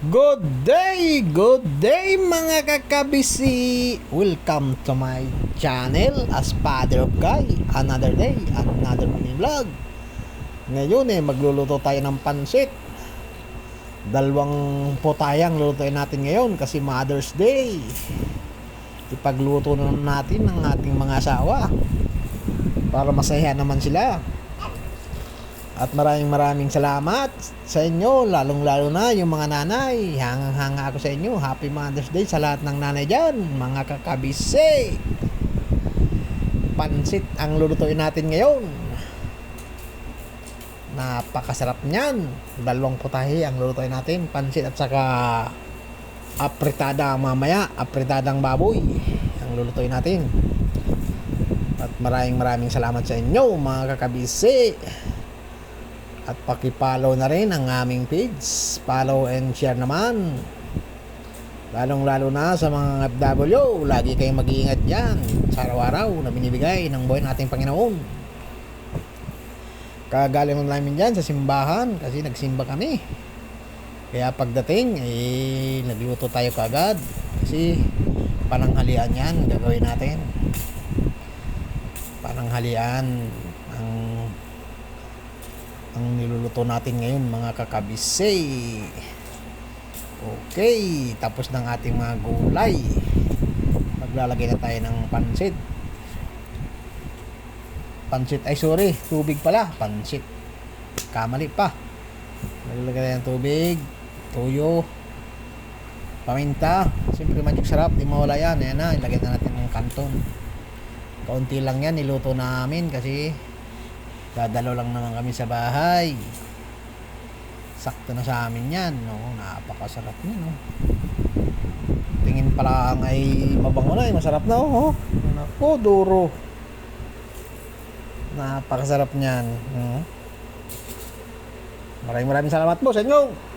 Good day! Good day mga kakabisi! Welcome to my channel as Father of Guy. Another day, another mini vlog. Ngayon eh, magluluto tayo ng pansit. Dalawang potayang lulutuin natin ngayon kasi Mother's Day. Ipagluto na natin ng ating mga asawa. Para masaya naman sila. At maraming maraming salamat sa inyo, lalong-lalo na yung mga nanay. Hangang-hanga ako sa inyo. Happy Mother's Day sa lahat ng nanay dyan, mga kakabise. Pansit ang lulutuin natin ngayon. Napakasarap niyan. Dalawang putahe ang lulutuin natin. Pansit at saka apritada mamaya. Apritadang baboy ang lulutuin natin. At maraming maraming salamat sa inyo, mga kakabise. At paki-follow na rin ang aming page. Follow and share naman. Lalong lalo na sa mga FW, lagi kayong mag-iingat dyan sa araw-araw na binibigay ng buhay nating Panginoon. Kagaling namin dyan sa simbahan kasi nagsimba kami. Kaya pagdating, eh, nagluto tayo kagad. Kasi pananghalian yan, gagawin natin. Pananghalian niluluto natin ngayon mga kakabise. Okay, tapos ng ating mga gulay. Maglalagay na tayo ng pansit. Pansit, ay sorry, tubig pala. Pansit. Kamali pa. Maglalagay tayo ng tubig, tuyo, paminta. Siyempre magic sarap, di mawala yan. Ayan na, ilagay na natin ng kanton. Kaunti lang yan, niluto namin kasi Dadalo lang naman kami sa bahay. Sakto na sa amin yan. No? Napakasarap niya. No? Tingin pa lang ay mabango na. Eh. Masarap na. Oh. Nako, duro. Napakasarap niyan. Hmm. Maraming maraming salamat po sa inyo.